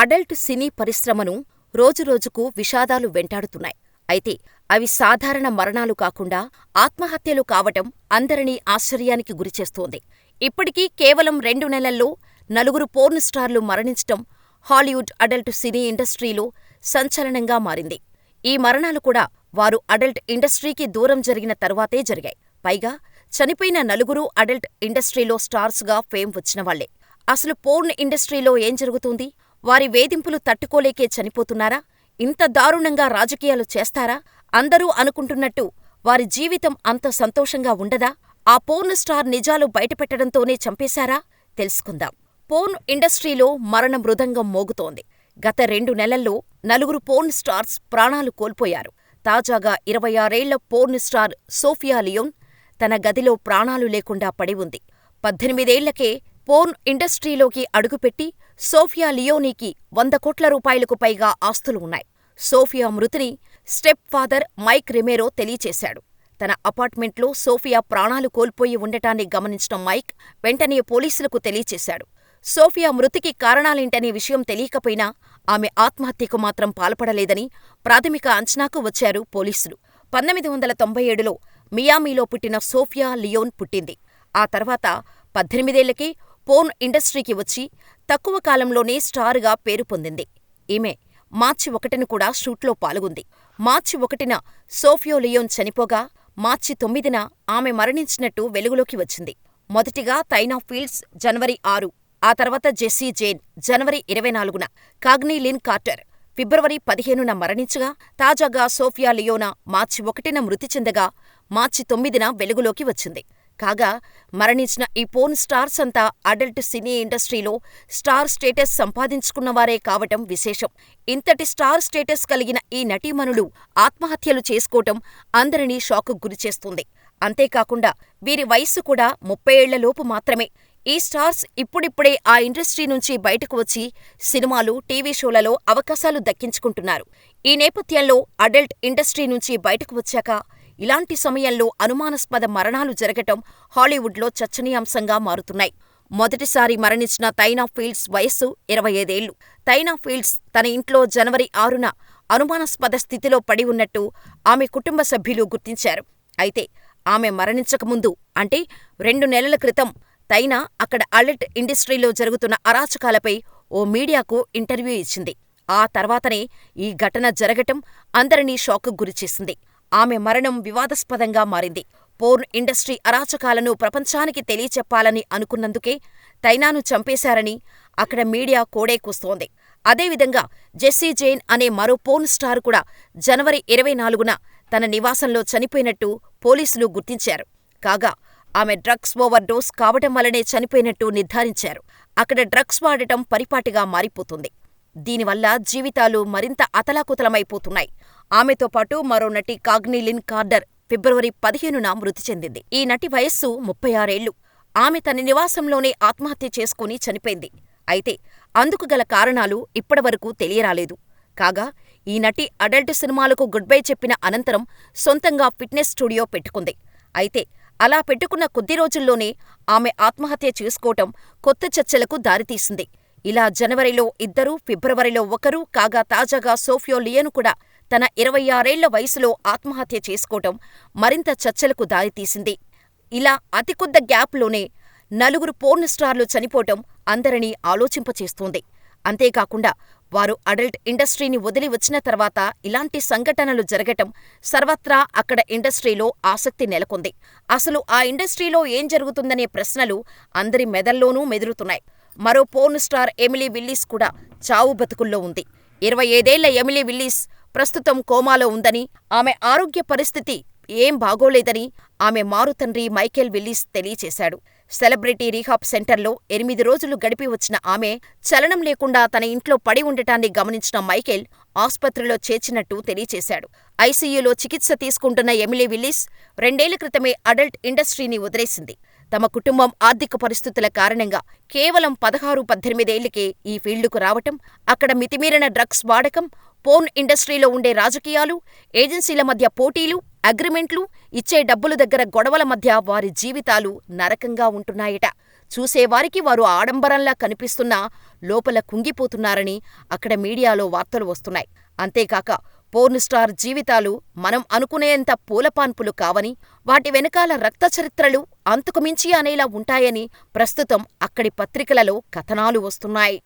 Adult సినీ పరిశ్రమను రోజురోజుకు విషాదాలు వెంటాడుతున్నాయి. అయితే అవి సాధారణ మరణాలు కాకుండా ఆత్మహత్యలు కావటం అందరినీ ఆశ్చర్యానికి గురిచేస్తోంది. ఇప్పటికీ కేవలం రెండు నెలల్లో నలుగురు పోర్న్ స్టార్లు మరణించటం హాలీవుడ్ అడల్ట్ సినీ ఇండస్ట్రీలో సంచలనంగా మారింది. ఈ మరణాలు కూడా వారు అడల్ట్ ఇండస్ట్రీకి దూరం జరిగిన తరువాతే జరిగాయి. పైగా చనిపోయిన నలుగురూ అడల్ట్ ఇండస్ట్రీలో స్టార్స్గా ఫేమ్ వచ్చినవాళ్ళే. అసలు పోర్న్ ఇండస్ట్రీలో ఏం జరుగుతోంది? వారి వేధింపులు తట్టుకోలేకే చనిపోతున్నారా? ఇంత దారుణంగా రాజకీయాలు చేస్తారా? అందరూ అనుకుంటున్నట్టు వారి జీవితం అంత సంతోషంగా ఉండదా? ఆ పోర్న్ స్టార్ నిజాలు బయటపెట్టడంతోనే చంపేశారా? తెలుసుకుందాం. పోర్న్ ఇండస్ట్రీలో మరణ మృదంగం మోగుతోంది. గత రెండు నెలల్లో నలుగురు పోర్న్ స్టార్స్ ప్రాణాలు కోల్పోయారు. తాజాగా ఇరవై ఆరేళ్ళ పోర్న్ స్టార్ సోఫియా లియోన్ తన గదిలో ప్రాణాలు లేకుండా పడి ఉంది. పద్దెనిమిదేళ్ళకే పోర్న్ ఇండస్ట్రీలోకి అడుగుపెట్టి సోఫియా లియోనీకి వంద కోట్ల రూపాయలకు పైగా ఆస్తులు ఉన్నాయి. సోఫియా మృతిని స్టెప్ ఫాదర్ మైక్ రెమేరో తెలియచేశాడు. తన అపార్ట్మెంట్లో సోఫియా ప్రాణాలు కోల్పోయి ఉండటాన్ని గమనించిన మైక్ వెంటనే పోలీసులకు తెలియచేశాడు. సోఫియా మృతికి కారణాలేంటనే విషయం తెలియకపోయినా ఆమె ఆత్మహత్యకు మాత్రం పాల్పడలేదని ప్రాథమిక అంచనాకు వచ్చారు పోలీసులు. పంతొమ్మిది వందల తొంభై ఏడులో మియామిలో పుట్టిన సోఫియా లియోన్ పుట్టింది. ఆ తర్వాత పద్దెనిమిదేళ్ళకే పోర్న్ ఇండస్ట్రీకి వచ్చి తక్కువ కాలంలోనే స్టారుగా పేరు పొందింది. ఈమె మార్చి ఒకటిన కూడా షూట్లో పాల్గొంది. మార్చి ఒకటిన సోఫియా లియోన్ చనిపోగా, మార్చి తొమ్మిదిన ఆమె మరణించినట్టు వెలుగులోకి వచ్చింది. మొదటిగా తైనా ఫీల్డ్స్ జనవరి ఆరు, ఆ తర్వాత జెస్సీ జేన్ జనవరి ఇరవై నాలుగున, కాగ్నీ లిన్ కార్టర్ ఫిబ్రవరి పదిహేనున మరణించగా, తాజాగా సోఫియా లియోనా మార్చి ఒకటిన మృతి చెందగా, మార్చి తొమ్మిదిన వెలుగులోకి వచ్చింది. కాగా మరణించిన ఈ పోర్న్ స్టార్స్ అంతా అడల్ట్ సినీ ఇండస్ట్రీలో స్టార్ స్టేటస్ సంపాదించుకున్నవారే కావటం విశేషం. ఇంతటి స్టార్ స్టేటస్ కలిగిన ఈ నటీమణులు ఆత్మహత్యలు చేసుకోవటం అందరినీ షాకుకు గురిచేస్తోంది. అంతేకాకుండా వీరి వయస్సు కూడా ముప్పై ఏళ్ళలోపు మాత్రమే. ఈ స్టార్స్ ఇప్పుడిప్పుడే ఆ ఇండస్ట్రీ నుంచి బయటకు వచ్చి సినిమాలు, టీవీ షోలలో అవకాశాలు దక్కించుకుంటున్నారు. ఈ నేపథ్యంలో అడల్ట్ ఇండస్ట్రీ నుంచి బయటకు వచ్చాక ఇలాంటి సమయంలో అనుమానాస్పద మరణాలు జరగటం హాలీవుడ్లో చర్చనీయాంశంగా మారుతున్నాయి. మొదటిసారి మరణించిన తైనా ఫీల్డ్స్ వయస్సు ఇరవై ఐదేళ్ళు. తైనా ఫీల్డ్స్ తన ఇంట్లో జనవరి ఆరున అనుమానాస్పద స్థితిలో పడి ఉన్నట్టు ఆమె కుటుంబ సభ్యులు గుర్తించారు. అయితే ఆమె మరణించకముందు అంటే రెండు నెలల క్రితం తైనా అక్కడ అలర్ట్ ఇండస్ట్రీలో జరుగుతున్న అరాచకాలపై ఓ మీడియాకు ఇంటర్వ్యూ ఇచ్చింది. ఆ తర్వాతనే ఈ ఘటన జరగటం అందరినీ షాకుకు గురిచేసింది. ఆమె మరణం వివాదాస్పదంగా మారింది. పోర్న్ ఇండస్ట్రీ అరాచకాలను ప్రపంచానికి తెలియచెప్పాలని అనుకున్నందుకే తైనాను చంపేశారని అక్కడ మీడియా కోడే కూస్తోంది. అదేవిధంగా జెస్సీ జేన్ అనే మరో పోర్న్ స్టార్ కూడా జనవరి ఇరవై నాలుగున తన నివాసంలో చనిపోయినట్టు పోలీసులు గుర్తించారు. కాగా ఆమె డ్రగ్స్ ఓవర్ డోస్ కావటం వల్లనే చనిపోయినట్టు నిర్ధారించారు. అక్కడ డ్రగ్స్ వాడటం పరిపాటిగా మారిపోతుంది. దీనివల్ల జీవితాలు మరింత అతలాకుతలమైపోతున్నాయి. ఆమెతో పాటు మరో నటి కాగ్నీలిన్ కార్డర్ ఫిబ్రవరి పదిహేనున మృతి చెందింది. ఈ నటి వయస్సు ముప్పై ఆరేళ్ళు. ఆమె తన నివాసంలోనే ఆత్మహత్య చేసుకుని చనిపోయింది. అయితే అందుకు గల కారణాలు ఇప్పటివరకు తెలియరాలేదు. కాగా ఈ నటి అడల్ట్ సినిమాలకు గుడ్ బై చెప్పిన అనంతరం సొంతంగా ఫిట్నెస్ స్టూడియో పెట్టుకుంది. అయితే అలా పెట్టుకున్న కొద్ది రోజుల్లోనే ఆమె ఆత్మహత్య చేసుకోవటం కొత్త చర్చలకు దారితీసింది. ఇలా జనవరిలో ఇద్దరు, ఫిబ్రవరిలో ఒకరు కాగా తాజాగా సోఫియో లియను కూడా తన ఇరవై ఆరేళ్ళ వయసులో ఆత్మహత్య చేసుకోవటం మరింత చర్చలకు దారితీసింది. ఇలా అతి కొద్ద గ్యాప్లోనే నలుగురు పోర్న్ స్టార్లు చనిపోవటం అందరినీ ఆలోచింపచేస్తోంది. అంతేకాకుండా వారు అడల్ట్ ఇండస్ట్రీని వదిలి వచ్చిన తర్వాత ఇలాంటి సంఘటనలు జరగటం సర్వత్రా అక్కడ ఇండస్ట్రీలో ఆసక్తి నెలకొంది. అసలు ఆ ఇండస్ట్రీలో ఏం జరుగుతుందనే ప్రశ్నలు అందరి మెదల్లోనూ మెదులుతున్నాయి. మరో పోర్న్ స్టార్ ఎమిలీ విల్లీస్ కూడా చావు బతుకుల్లో ఉంది. ఇరవై ఐదేళ్ళ ఎమిలీ విల్లీస్ ప్రస్తుతం కోమాలో ఉందని, ఆమె ఆరోగ్య పరిస్థితి ఏం బాగోలేదని ఆమె మారుతండ్రి మైకేల్ విల్లీస్ తెలియచేశాడు. సెలబ్రిటీ రీహాబ్ సెంటర్లో ఎనిమిది రోజులు గడిపి వచ్చిన ఆమె చలనం లేకుండా తన ఇంట్లో పడి ఉండటాన్ని గమనించిన మైకేల్ ఆస్పత్రిలో చేర్చినట్టు తెలియచేశాడు. ఐసీయూలో చికిత్స తీసుకుంటున్న ఎమిలీ విల్లీస్ రెండేళ్ళ క్రితమే అడల్ట్ ఇండస్ట్రీని వదిలేసింది. తమ కుటుంబం ఆర్థిక పరిస్థితుల కారణంగా కేవలం పదహారు, పద్దెనిమిదేళ్ళకే ఈ ఫీల్డుకు రావటం, అక్కడ మితిమీరిన డ్రగ్స్ వాడకం, పోర్న్ ఇండస్ట్రీలో ఉండే రాజకీయాలు, ఏజెన్సీల మధ్య పోటీలు, అగ్రిమెంట్లు, ఇచ్చే డబ్బుల దగ్గర గొడవల మధ్య వారి జీవితాలు నరకంగా ఉంటున్నాయట. చూసేవారికి వారు ఆడంబరంలా కనిపిస్తున్నా లోపల కుంగిపోతున్నారని అక్కడ మీడియాలో వార్తలు వస్తున్నాయి. అంతేకాక పోర్న్ స్టార్ జీవితాలు మనం అనుకునేంత పూలపాన్పులు కావని, వాటి వెనకాల రక్తచరిత్రలు అంతకు మించి అనేలా ఉంటాయని ప్రస్తుతం అక్కడి పత్రికలలో కథనాలు వస్తున్నాయి.